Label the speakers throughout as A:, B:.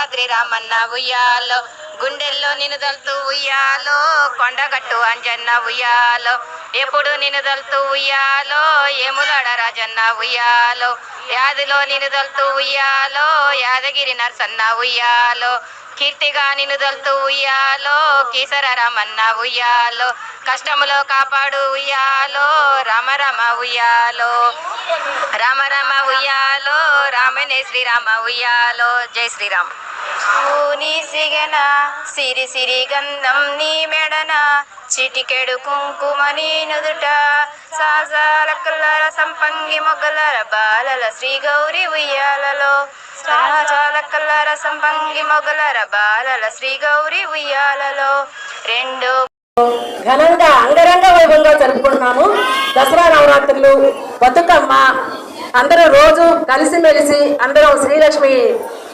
A: భద్రాద్రి రామన్న ఉయ్యాలో గుండెల్లో నినుదలుతూ ఉయ్యాలో కొండగట్టు అంజన్న ఉయ్యాలో. ఎప్పుడు నినుదలుతూ ఉయ్యాలో ఏములాడ రాజన్న ఉయ్యాలో. యాదిలో నినుదలుతూ ఉయ్యాలో యాదగిరి నరసన్న ఉయ్యాలో. కీర్తిగా నినుదలుతూ ఉయ్యాలో కీసర రామన్న ఉయ్యాలో. కష్టములో కాపాడు ఉయ్యాలో రామ రామ ఉయ్యాలో. రామ రామ ఉయ్యాలో రామనే శ్రీరామ ఉయ్యాలో. జై శ్రీరామ్. సిగన సిరి సిరి గంధం నీ మెడన చిటికెడు కుంకుమ నీ నుదుట. సాజాల కల్లర సంపంగి మొగలర బాలల శ్రీ గౌరి ఉయ్యాలలో. సహజాల కల్లర సంపంగి మొగలర బాలల శ్రీ గౌరి ఉయ్యాలలో. రెండు
B: ఘనంగా అంగరంగ వైభవంగా జరుపుకుంటున్నాము. దసరా నవరాత్రులు బతుకమ్మ. అందరూ రోజు కలిసిమెలిసి అందరం శ్రీలక్ష్మి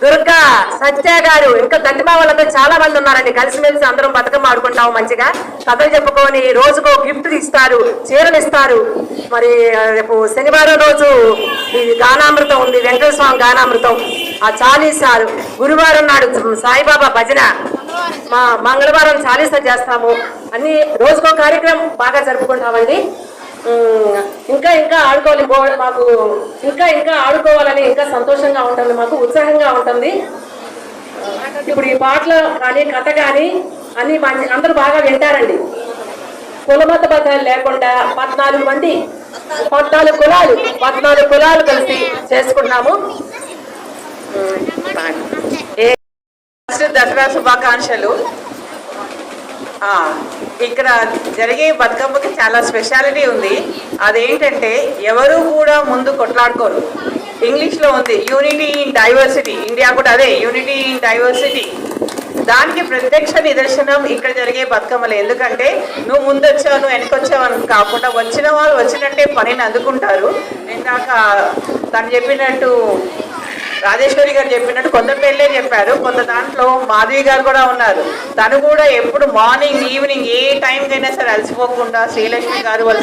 B: దుర్గా సత్య గారు ఇంకా దండిమా వాళ్ళతో చాలా మంది ఉన్నారండి. కలిసిమెలిసి అందరం బతుకమ్మ ఆడుకుంటాము మంచిగా. కథలు చెప్పుకొని రోజుకో గిఫ్ట్ ఇస్తారు చీరలు ఇస్తారు మరి రేపు శనివారం రోజు ఇది గానామృతం ఉంది వెంకటేశ్వర స్వామి గానామృతం. ఆ చాలీసారు గురువారం నాడు సాయిబాబా భజన. మా మంగళవారం చాలీసా చేస్తాము. అన్ని రోజుకో కార్యక్రమం బాగా జరుపుకుంటామండి. ఇంకా ఇంకా ఆడుకోవాలి. మాకు ఇంకా ఇంకా ఆడుకోవాలని ఇంకా సంతోషంగా ఉంటుంది. మాకు ఉత్సాహంగా ఉంటుంది. ఇప్పుడు ఈ పాటలు కానీ కథ కానీ అన్ని మంచి అందరూ బాగా వింటారండి. కులమత బద్దాలు లేకుండా పద్నాలుగు మంది పద్నాలుగు కులాలు పద్నాలుగు కులాలు కలిసి
C: చేసుకున్నాము దసరా శుభాకాంక్షలు. ఇక్కడ జరిగే బతుకమ్మకి చాలా స్పెషాలిటీ ఉంది. అదేంటంటే ఎవరు కూడా ముందు కొట్లాడుకోరు. ఇంగ్లీష్లో ఉంది యూనిటీ ఇన్ డైవర్సిటీ ఇండియా కూడా అదే యూనిటీ ఇన్ డైవర్సిటీ దానికి ప్రత్యక్ష నిదర్శనం ఇక్కడ జరిగే బతుకమ్మలు. ఎందుకంటే నువ్వు ముందు వచ్చావు నువ్వు వెనకొచ్చావు అని కాకుండా వచ్చిన వాళ్ళు వచ్చినట్టే పనిని అందుకుంటారు. ఇందాక తను చెప్పినట్టు రాజేశ్వరి గారు చెప్పినట్టు కొంత పెళ్ళే చెప్పారు కొంత దాంట్లో మాధవి గారు కూడా ఉన్నారు. తను కూడా ఎప్పుడు మార్నింగ్ ఈవినింగ్ ఏ టైంకైనా సరే అలసిపోకుండా శ్రీలక్ష్మి గారు వాళ్ళ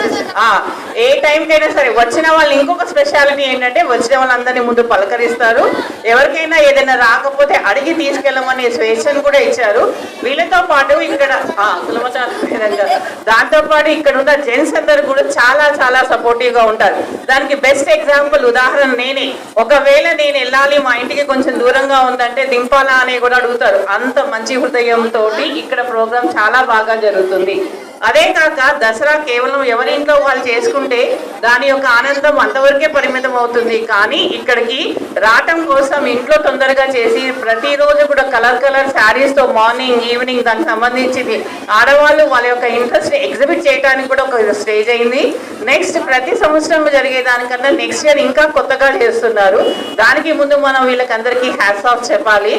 C: ఏ టైంకైనా సరే వచ్చిన వాళ్ళు ఇంకొక స్పెషాలిటీ ఏంటంటే వచ్చిన వాళ్ళందరినీ ముందు పలకరిస్తారు. ఎవరికైనా ఏదైనా రాకపోతే అడిగి తీసుకెళ్ళమనే స్వేచ్ఛను కూడా ఇచ్చారు. వీళ్ళతో పాటు ఇక్కడ ఆ, దాంతో పాటు ఇక్కడ ఉన్న జెంట్స్ అందరు కూడా చాలా చాలా సపోర్టివ్గా ఉంటారు. దానికి బెస్ట్ ఎగ్జాంపుల్ ఉదాహరణ నేనే. ఒకవేళ నేను ఎలా వెళ్ళాలి మా ఇంటికి కొంచెం దూరంగా ఉందంటే దింపాలా అని కూడా అడుగుతారు. అంత మంచి హృదయంతో ఇక్కడ ప్రోగ్రాం చాలా బాగా జరుగుతుంది. అదే కాక దసరా కేవలం ఎవరింట్లో వాళ్ళు చేసుకుంటే దాని యొక్క ఆనందం అంతవరకే పరిమితం అవుతుంది కానీ ఇక్కడికి రావటం కోసం ఇంట్లో తొందరగా చేసి ప్రతిరోజు కూడా కలర్ కలర్ శారీస్తో మార్నింగ్ ఈవినింగ్ దానికి సంబంధించి ఆడవాళ్ళు వాళ్ళ యొక్క ఇంట్రెస్ట్ ఎగ్జిబిట్ చేయడానికి కూడా ఒక స్టేజ్ అయింది. నెక్స్ట్ ప్రతి సంవత్సరం జరిగే దానికన్నా నెక్స్ట్ ఇయర్ ఇంకా కొత్తగా చేస్తున్నారు. దానికి ముందు మనం వీళ్ళకందరికీ హ్యాట్స్ ఆఫ్ చెప్పాలి.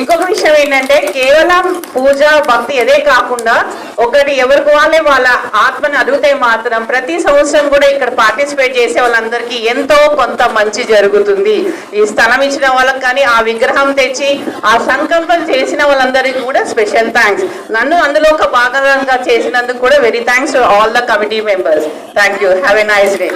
C: ఇంకొక విషయం ఏంటంటే కేవలం పూజ భక్తి అదే కాకుండా ఒకటి ఎవరికి వాళ్ళే వాళ్ళ ఆత్మని అడిగితే మాత్రం ప్రతి సంవత్సరం కూడా ఇక్కడ పార్టిసిపేట్ చేసే వాళ్ళందరికీ ఎంతో కొంత మంచి జరుగుతుంది. ఈ స్థలం ఇచ్చిన వాళ్ళకి కానీ ఆ విగ్రహం తెచ్చి ఆ సంకల్పం చేసిన వాళ్ళందరికీ కూడా స్పెషల్ థ్యాంక్స్. నన్ను అందులో ఒక భాగంగా చేసినందుకు కూడా very thanks to all the committee members. Thank you. Have a nice day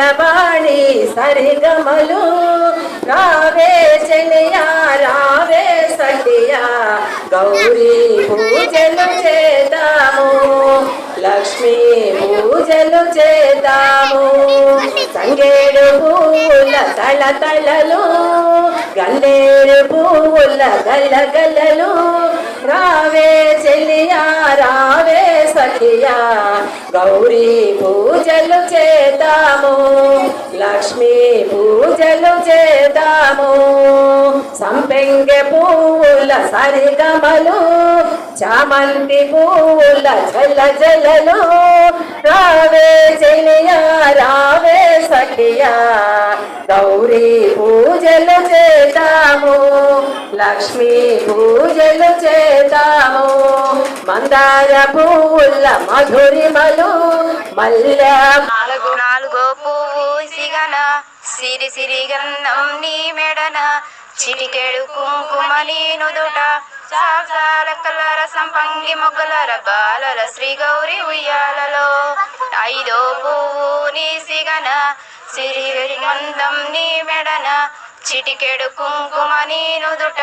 B: బాణి సరిగమలు. రావే చెలియా రావే సఖియా గౌరీ పూజలు చేద్దాము. లక్ష్మీ పూజలు చేద్దాము. సంగేడు పూల తల తలలు గల్లేడు పూల గల్ల. గల్లలు రావే చెలియా రావే సఖియా గౌరీ పూజలు చేద్దాము. లక్ష్మీ పూజలు చేద్దాము. సంపెంగె పూల సరిగమలు చామంతి పువ్వుల జల జలలు రావే చెలియా రావే సఖియా. గౌరీ పూజలు చేద్దాము లక్ష్మీ పూజలు చేద్దాము. మందార పువ్వుల మధురిమలు మల్లె
A: నాలుగు నాలుగో పువ్వు సిగన సిరి సిరి గంధం నీ మెడన. చిటికెడు కుంకుమ నీ నుదుట సాక్షాల కలర సంపంగి మొగ్గలర బాలల శ్రీ గౌరి ఉయ్యాలలో. ఐదో పువ్వు నీ సిగన సిరి మందం నీ మెడన. చిటికెడు కుంకుమ నీనుదుట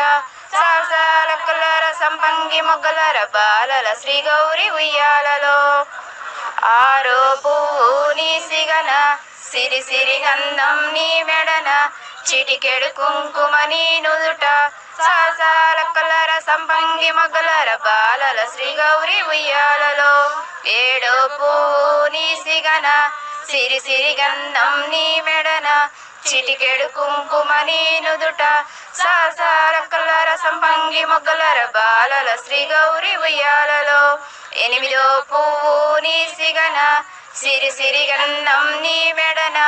A: నుదుట కలర సంపంగి మొగ్గలర బాలల శ్రీ గౌరి ఉయ్యాలలో. ఆరో పువ్వు నీ సిగన సిరి సిరి గంధం నీ మెడ చిటికెడు కుంకుమ నీ నుదుట సాసాల కలర సంపంగి మగలర బాలల శ్రీ గౌరి ఉయ్యాలలో. ఏడో పువ్వు నీ సిగన సిరి సిరి గంధం నీ మెడన చిటికెడు కుంకుమ నీ నుదుట సాసార కలర సంపంగి మొగ్గలర బాలల శ్రీ గౌరి ఉయ్యాలలో. ఎనిమిదో పువ్వు నీ సిగన సిరి సిరి గంధం నీ మెడన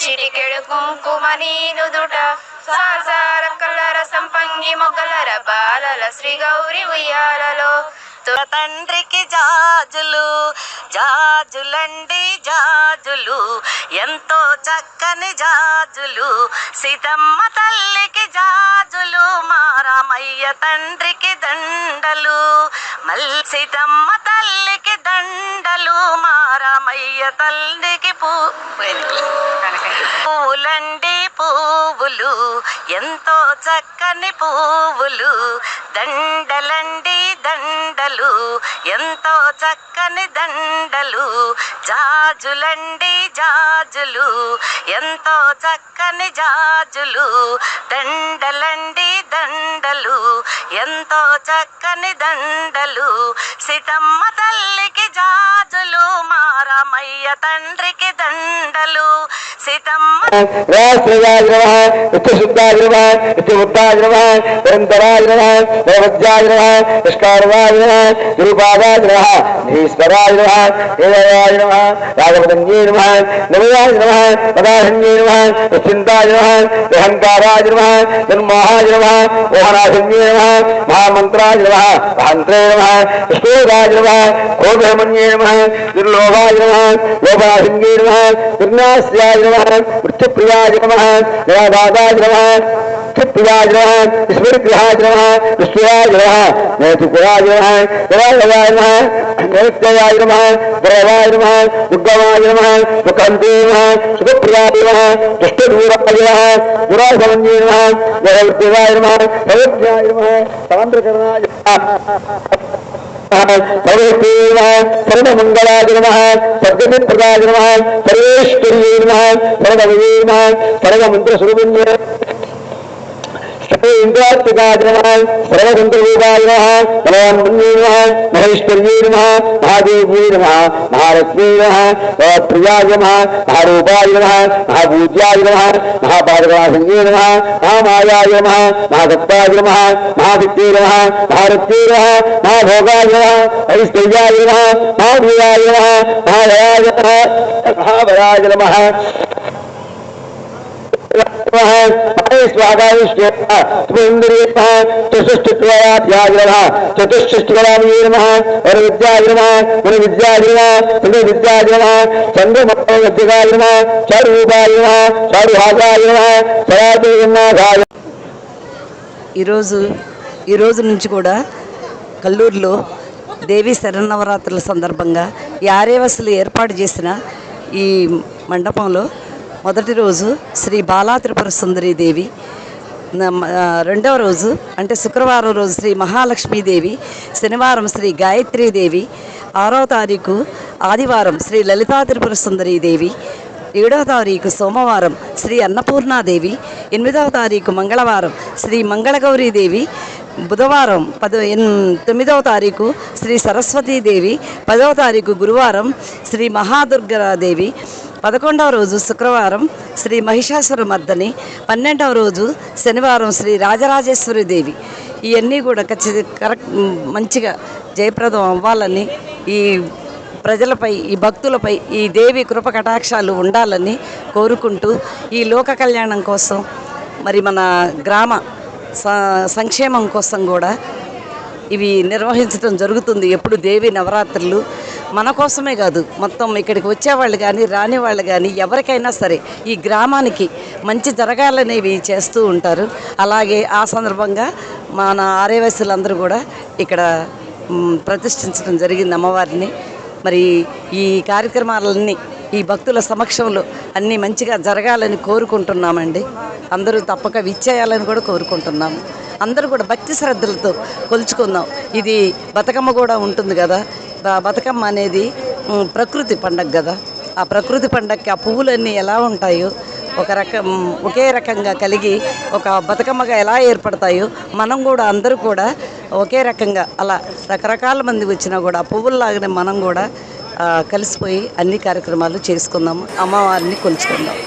A: చిటికెడు కుంకుమ నీనుదుట సాసార కలర సంపంగి మొగలర బాలల శ్రీ గౌరి ఉయ్యాలలో. తండ్రికి జాజులు జాజులండి జాజులు. ఎంతో చక్కని జాజులు సీతమ్మ తల్లికి జాజులు మారామయ్య తండ్రికి దండలు. మల్ సీతమ్మ తల్లికి దండలు మారమయ్య తల్లికి పూలండి పువ్వులు ఎంతో చక్కని పువ్వులు దండలండి దండలు ఎంతో చక్కని దండలు జాజులండి జాజులు ఎంతో చక్కని జాజులు దండలండి దండలు ఎంతో చక్కని దండలు సీతమ్మ తల్లికి జాజులు మారామయ్య తండ్రికి దండలు సీతమ్మ
D: రాష్ట్రయాయ నమ నిత్యశుద్ధాయ నమ నిత్యబుద్ధాయ నమ నిరంతరాయ నమ నైవద్యాయ నమ नमयाय नमः मदाहन्ये नमः चिन्ताय नमः अहङ्काराय नमः जन्माहाय नमः मोहनाशन्ये नमः, महामन्त्राय नमः, महान्त्रे नमः स्तोराय नमः क्रोधमन्ये नमः दुर्लोभाय नमः लोभनाशन्ये नमः विघ्नास्याय नमः मृत्युप्रियाय नमः जयादाय नमः कृत्याज नम स्मृतिहाज नम विश्वराज नम नैतिकराज नम प्रभावाय नम नैत्याय नम प्रभावाय नम उद्गमाय नम सुखंते नम सुखप्रियाय नम दुष्टदूरप्पय नम दुरासमन्ये नम जगवृत्तिवाय नम सवित्याय नम सान्द्रकरणाय सर्वेश्वर सर्वमंगलाज नम सद्गति प्रदाय नम सर्वेश्वरीय नम सर्ववे नम सर्वमंत्र स्वरूप इंद्रात्मकाय नमः सर्वसंतरूपाय नमः भगवान्ये नमः महेश्वर्ये नमः महादेव्ये नमः महारत्ने नमः महाप्रियाय नमः महारूपाय नमः महाभूत्याय महाभोगाय नमः నమ మన విద్యాయ నమ చంద్రమయ విద్యగాయ నమ చారురూపాయ నమ చారుహాసాయ నమ సరాదేవనాథాయ
E: ఈరోజు ఈ రోజు నుంచి కూడా కల్లూరులో దేవి శరణవరాత్రుల సందర్భంగా ఈ ఆర్యవసులు ఏర్పాటు చేసిన ఈ మండపంలో మొదటి రోజు శ్రీ బాలా త్రిపుర సుందరి దేవి. రెండవ రోజు అంటే శుక్రవారం రోజు శ్రీ మహాలక్ష్మీదేవి శనివారం శ్రీ గాయత్రీదేవి ఆరో తారీఖు ఆదివారం శ్రీ లలితా త్రిపుర సుందరీ దేవి ఏడవ తారీఖు సోమవారం శ్రీ అన్నపూర్ణాదేవి ఎనిమిదవ తారీఖు మంగళవారం శ్రీ మంగళగౌరీదేవి బుధవారం పద తొమ్మిదవ తారీఖు శ్రీ సరస్వతీదేవి పదవ తారీఖు గురువారం శ్రీ మహాదుర్గాదేవి పదకొండవ రోజు శుక్రవారం శ్రీ మహిషాసుర మర్దని పన్నెండవ రోజు శనివారం శ్రీ రాజరాజేశ్వరి దేవి. ఇవన్నీ కూడా ఖచ్చిత కరెక్ట్ మంచిగా జయప్రదం అవ్వాలని ఈ ప్రజలపై ఈ భక్తులపై ఈ దేవి కృప కటాక్షాలు ఉండాలని కోరుకుంటూ ఈ లోక కళ్యాణం కోసం మరి మన గ్రామ సంక్షేమం కోసం కూడా ఇవి నిర్వహించడం జరుగుతుంది. ఎప్పుడు దేవి నవరాత్రులు మన కోసమే కాదు మొత్తం ఇక్కడికి వచ్చేవాళ్ళు కానీ రాని వాళ్ళు కానీ ఎవరికైనా సరే ఈ గ్రామానికి మంచి జరగాలనేవి చేస్తూ ఉంటారు. అలాగే ఆ సందర్భంగా మన ఆర్యవయసులందరూ కూడా ఇక్కడ ప్రతిష్ఠించడం జరిగింది అమ్మవారిని. మరి ఈ కార్యక్రమాలన్నీ ఈ భక్తుల సమక్షంలో అన్నీ మంచిగా జరగాలని కోరుకుంటున్నామండి. అందరూ తప్పక విచ్చేయాలని కూడా కోరుకుంటున్నాము. అందరూ కూడా భక్తి శ్రద్ధలతో కొలుచుకుందాం. ఇది బతుకమ్మ కూడా ఉంటుంది కదా బతుకమ్మ అనేది ప్రకృతి పండగ కదా. ఆ ప్రకృతి పండగకి ఆ పువ్వులన్నీ ఎలా ఉంటాయో ఒక రకం ఒకే రకంగా కలిగి ఒక బతుకమ్మగా ఎలా ఏర్పడతాయో మనం కూడా అందరూ కూడా ఒకే రకంగా అలా రకరకాల మంది వచ్చినా కూడా పువ్వుల్లాగానే మనం కూడా కలిసిపోయి అన్ని కార్యక్రమాలు చేసుకుందాము అమ్మవారిని కొలుచుకుందాం.